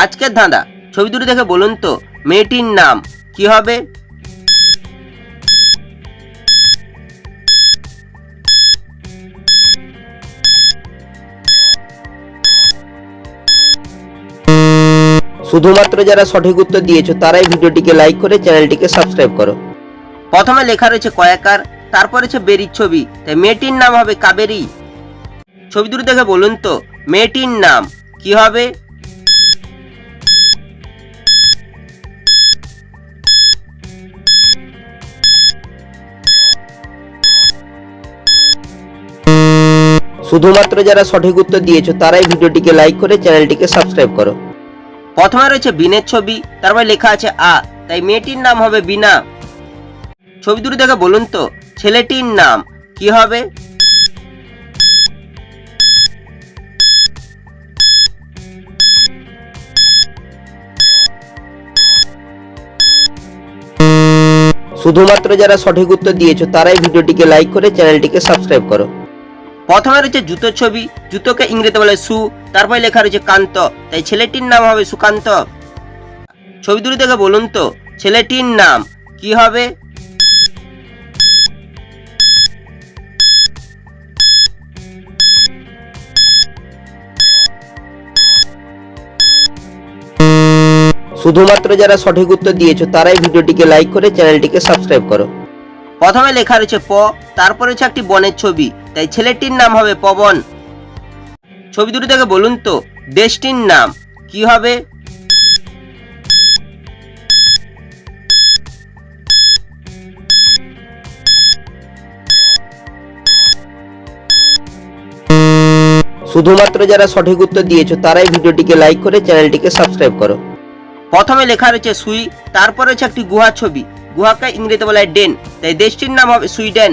আজকের ধাঁধা। ছবি দুটো দেখে বলুন তো, মেয়েটির নাম কি হবে? শুধুমাত্র যারা সঠিক উত্তর দিয়েছ, তারাই ভিডিওটিকে লাইক করে চ্যানেলটিকে সাবস্ক্রাইব করো। প্রথমে লেখা রয়েছে কয়াকার, তারপর রয়েছে বেরির ছবি। তাই মেয়েটির নাম হবে কাবেরী। ছবি দুটো দেখে বলুন তো, মেয়েটির নাম কি হবে? শুধুমাত্র যারা সঠিক উত্তর দিয়েছ, তারাই ভিডিওটিকে লাইক করে চ্যানেলটিকে সাবস্ক্রাইব করো। প্রথমে রয়েছে বিনের ছবি, তারপরে লেখা আছে আ, তাই মেয়েটির নাম হবে বিনা। ছবি দুটো দেখে বলুন তো, ছেলেটির নাম কি হবে? শুধুমাত্র যারা সঠিক উত্তর দিয়েছ, তারাই ভিডিওটিকে লাইক করে চ্যানেলটিকে সাবস্ক্রাইব করো। প্রথমে রয়েছে জুতোর ছবি, জুতোকে ইংরেজিতে বলে সু, তারপরে লেখা রয়েছে কান্ত, তাই ছেলেটির নাম হবে সুকান্ত। ছবি দুটো দেখে বলুন তো, ছেলেটির নাম কি হবে? শুধুমাত্র যারা সঠিক উত্তর দিয়েছ, তারাই ভিডিওটিকে লাইক করে চ্যানেলটিকে সাবস্ক্রাইব করো। প্রথমে লেখা রয়েছে প, তারপর রয়েছে একটি বনের ছবি, তাই ছেলেটির নাম হবে পবন। ছবি দুটো থেকে বলুন তো, দেশটির নাম কি হবে? শুধুমাত্র যারা সঠিক উত্তর দিয়েছ, তারাই ভিডিওটিকে লাইক করে চ্যানেলটিকে সাবস্ক্রাইব করো। প্রথমে লেখা রয়েছে সুই, তারপর রয়েছে একটি গুহা ছবি গুহাকে ইংরেজিতে বলা হয় ডেন তাই দেশটির নাম হবে সুইডেন।